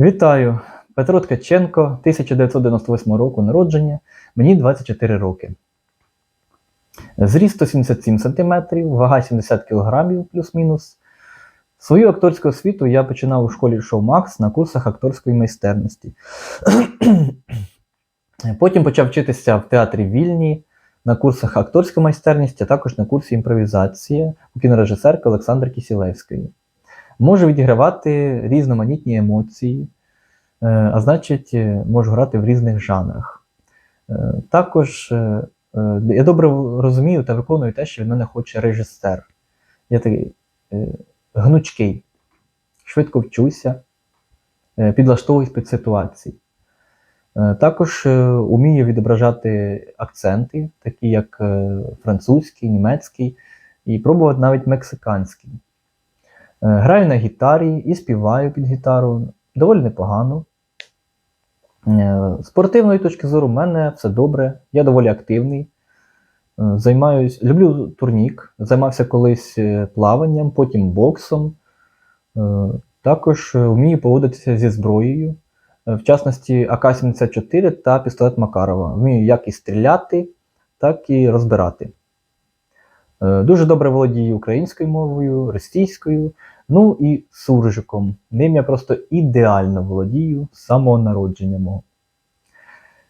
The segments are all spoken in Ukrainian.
Вітаю! Петро Ткаченко, 1998 року народження, мені 24 роки. Зріст 177 см, вага 70 кг плюс-мінус. Свою акторську освіту я починав у школі Шоу Макс на курсах акторської майстерності. Потім почав вчитися в театрі Вільні на курсах акторської майстерності, а також на курсі імпровізації у кінорежисерки Олександри Кісілевської. Можу відігравати різноманітні емоції, е, а значить, е, можу грати в різних жанрах. Е, Також я добре розумію та виконую те, що від мене хоче режисер. Я такий гнучкий, швидко вчуся, підлаштовуюсь під ситуації. Також умію відображати акценти, такі як французький, німецький, і пробувати навіть мексиканський. Е, Граю на гітарі і співаю під гітару доволі непогано. Е, З спортивної точки зору, в мене все добре, я доволі активний. Е, Займаюсь, люблю турнік, займався колись плаванням, потім боксом. Також вмію поводитися зі зброєю, в частності АК-74 та пістолет Макарова. Вмію як і стріляти, так і розбирати. Е, Дуже добре володію українською мовою, російською, ну і суржиком. Ним я просто ідеально володію з самого народження мого.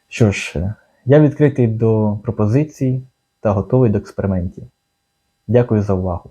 Що ж, е, я відкритий до пропозицій та готовий до експериментів. Дякую за увагу.